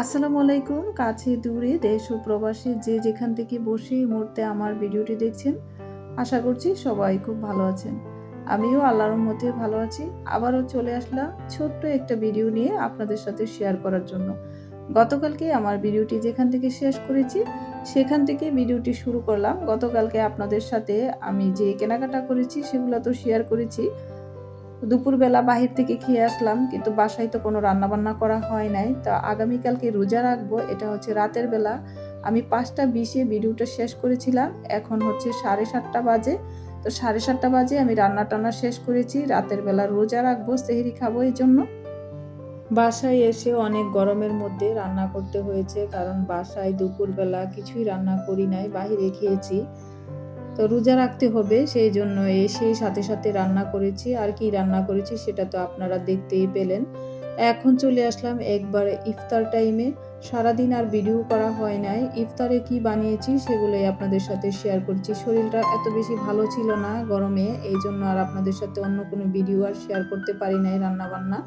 আসসালামু আলাইকুম, কাছে দূরে দেশ ও প্রবাসী যে যেখান থেকে বসে এই মুহূর্তে আমার ভিডিওটি দেখছেন, আশা করছি সবাই খুব ভালো আছেন। আমিও আল্লাহর মতে ভালো আছি। আবারও চলে আসলাম ছোট্ট একটা ভিডিও নিয়ে আপনাদের সাথে শেয়ার করার জন্য। গতকালকে আমার ভিডিওটি যেখান থেকে শেষ করেছি, সেখান থেকে ভিডিওটি শুরু করলাম। গতকালকে আপনাদের সাথে আমি যে কেনাকাটা করেছি, সেগুলো তো শেয়ার করেছি। দুপুরবেলা বাহির থেকে খেয়ে আসলাম, কিন্তু বাসায় তো কোনো রান্না বান্না করা হয় নাই। তো আগামীকালকে রোজা রাখব, এটা হচ্ছে রাতের বেলা। আমি পাঁচটা বিশে ভিডিওটা শেষ করেছিলাম, এখন হচ্ছে সাড়ে সাতটা বাজে। তো সাড়ে সাতটা বাজে আমি রান্না টান্না শেষ করেছি, রাতের বেলা রোজা রাখব, সেহেরি খাব এই জন্য। বাসায় এসে অনেক গরমের মধ্যে রান্না করতে হয়েছে, কারণ বাসায় দুপুরবেলা কিছুই রান্না করি নাই, বাহিরে খেয়েছি। তো রোজা রাখতে হবে, সেই জন্য এসে সাথে সাথে রান্না করেছি। আর কি রান্না করেছি সেটা তো আপনারা দেখতেই পেলেন। এখন চলে আসলাম একবারে ইফতার টাইমে। সারাদিন আর ভিডিও করা হয় নাই। ইফতারে কি বানিয়েছি সেগুলোই আপনাদের সাথে শেয়ার করছি। শরীরটা এত বেশি ভালো ছিল না গরমে, এই জন্য আর আপনাদের সাথে অন্য কোনো ভিডিও আর শেয়ার করতে পারি নাই রান্না বান্না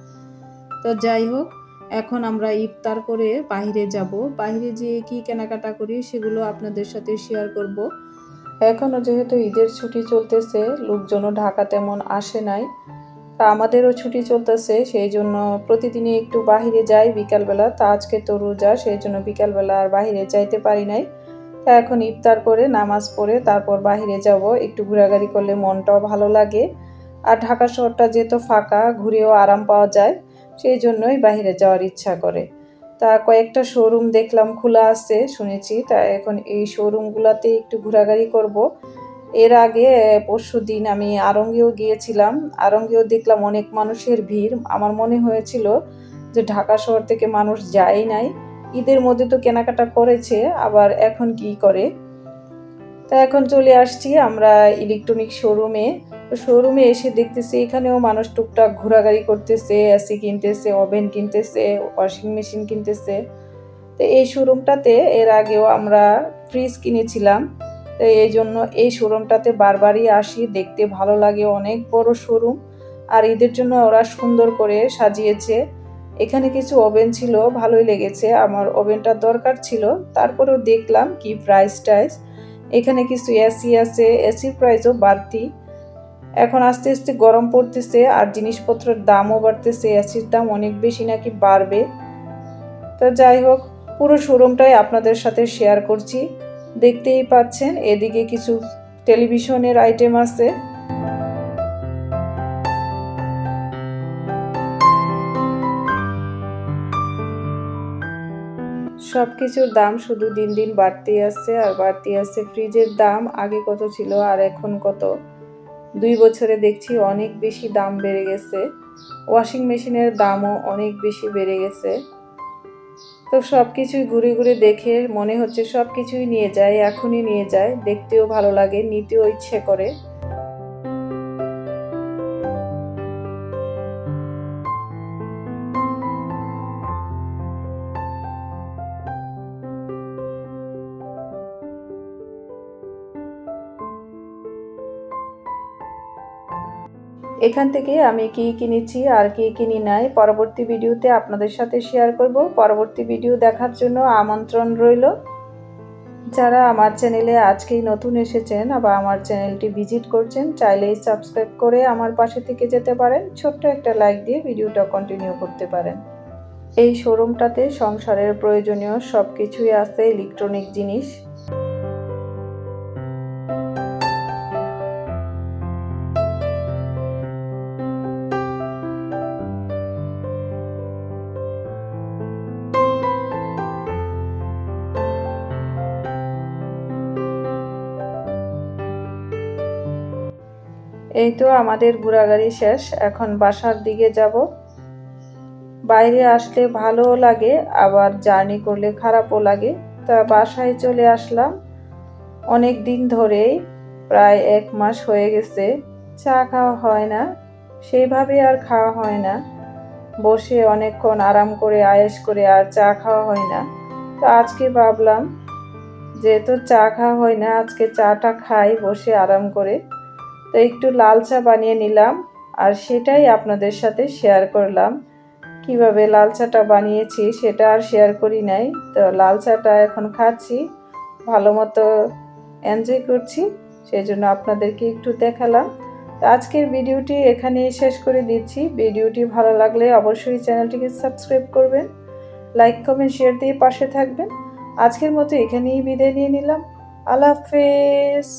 তো যাই হোক, এখন আমরা ইফতার করে বাইরে যাব। বাইরে যেয়ে কি কেনাকাটা করি সেগুলো আপনাদের সাথে শেয়ার করব। এখনও যেহেতু ঈদের ছুটি চলতেছে, লোকজনও ঢাকা তেমন আসে নাই। তা আমাদেরও ছুটি চলতেছে, সেই জন্য প্রতিদিনই একটু বাহিরে যাই বিকালবেলা। তা আজকে তো রোজা, সেই জন্য বিকালবেলা আর বাহিরে যাইতে পারি নাই। তা এখন ইফতার করে, নামাজ পড়ে তারপর বাহিরে যাব। একটু ঘোরাঘুরি করলে মনটাও ভালো লাগে। আর ঢাকা শহরটা যেহেতু ফাঁকা, ঘুরেও আরাম পাওয়া যায়, সেই জন্যই বাহিরে যাওয়ার ইচ্ছা করে। তা কয়েকটা শোরুম দেখলাম, খোলা আছে, শুনেছি। তা এখন এই শোরুমগুলোতে একটু ঘোরাঘুরি করব। এর আগে পরশু দিন আমি আরঙ্গেও গিয়েছিলাম। আরঙ্গেও দেখলাম অনেক মানুষের ভিড়। আমার মনে হয়েছিল যে ঢাকা শহর থেকে মানুষ যায় নাই। ঈদের মধ্যে তো কেনাকাটা করেছে, আবার এখন কি করে? তা এখন চলে আসছি আমরা ইলেকট্রনিক শোরুমে তো শোরুমে এসে দেখতেছি এখানেও মানুষ টুকটাক ঘোরাঘুরি করতেছে, এসি কিনতেছে, ওভেন কিনতেছে, ওয়াশিং মেশিন কিনতেছে। তো এই শোরুমটাতে এর আগেও আমরা ফ্রিজ কিনেছিলাম। তো এই জন্য এই শোরুমটাতে বারবারই আসি, দেখতে ভালো লাগে, অনেক বড় শোরুম। আর ঈদের জন্য ওরা সুন্দর করে সাজিয়েছে। এখানে কিছু ওভেন ছিল, ভালোই লেগেছে, আমার ওভেনটা দরকার ছিল। তারপরেও দেখলাম কি প্রাইস টাইস এখানে কিছু এসি আছে, এসির প্রাইসও বাড়তি। এখন আস্তে আস্তে গরম পড়তেছে আর জিনিসপত্রের দামও বাড়তেছে এসির দাম অনেক বেশি নাকি বাড়বে। তো যাই হোক, পুরো শোরুমটাই আপনাদের সাথে শেয়ার করছি। দেখতেই পাচ্ছেন, এদিকে কিছু টেলিভিশনের আইটেম আছে। সব কিছুর দাম শুধু দিন দিন বাড়তেই আসছে, আর বাড়তেই আসছে ফ্রিজের দাম, আগে কত ছিল আর এখন কত? দুই বছরে দেখছি অনেক বেশি দাম বেড়ে গেছে। ওয়াশিং মেশিনের দামও অনেক বেশি বেড়ে গেছে। তো সব কিছুই ঘুরে ঘুরে দেখে মনে হচ্ছে সব কিছুই নিয়ে যায়, এখনই নিয়ে যায়, দেখতেও ভালো লাগে, নিতেও ইচ্ছে করে। এখান থেকে আমি কি কিনেছি আর কি কিনি নাই পরবর্তী ভিডিওতে আপনাদের সাথে শেয়ার করব। পরবর্তী ভিডিও দেখার জন্য আমন্ত্রণ রইল। যারা আমার চ্যানেলে আজকেই নতুন এসেছেন বা আমার চ্যানেলটি ভিজিট করছেন, চাইলেই সাবস্ক্রাইব করে আমার পাশে থেকে যেতে পারেন। ছোট্ট একটা লাইক দিয়ে ভিডিওটা কন্টিনিউ করতে পারেন। এই শোরুমটাতে সংসারের প্রয়োজনীয় সব কিছুই আছে ইলেকট্রনিক জিনিস। এই তো আমাদের ঘোরাঘুরি শেষ, এখন বাসার দিকে যাব। বাইরে আসলে ভালোও লাগে, আবার জার্নি করলে খারাপও লাগে। তা বাসায় চলে আসলাম। অনেক দিন ধরেই, প্রায় এক মাস হয়ে গেছে, চা খাওয়া হয় না, সেইভাবে আর খাওয়া হয় না। বসে অনেকক্ষণ আরাম করে আয়েস করে আর চা খাওয়া হয় না। তো আজকে ভাবলাম যেহেতু চা খাওয়া হয় না, আজকে চাটা খাই, বসে আরাম করে। তো একটু লাল চা বানিয়ে নিলাম আর সেটাই আপনাদের সাথে শেয়ার করলাম। কীভাবে লাল চাটা বানিয়েছি সেটা আর শেয়ার করি নাই। তো লাল চাটা এখন খাচ্ছি, ভালো মতো এনজয় করছি সেই জন্য আপনাদেরকে একটু দেখালাম। তো আজকের ভিডিওটি এখানে শেষ করে দিচ্ছি। ভিডিওটি ভালো লাগলে অবশ্যই চ্যানেলটিকে সাবস্ক্রাইব করবেন লাইক কমেন্ট শেয়ার দিয়ে পাশে থাকবেন। আজকের মতো এখানেই বিদায় নিয়ে নিলাম। আল্লাহ হাফেজ।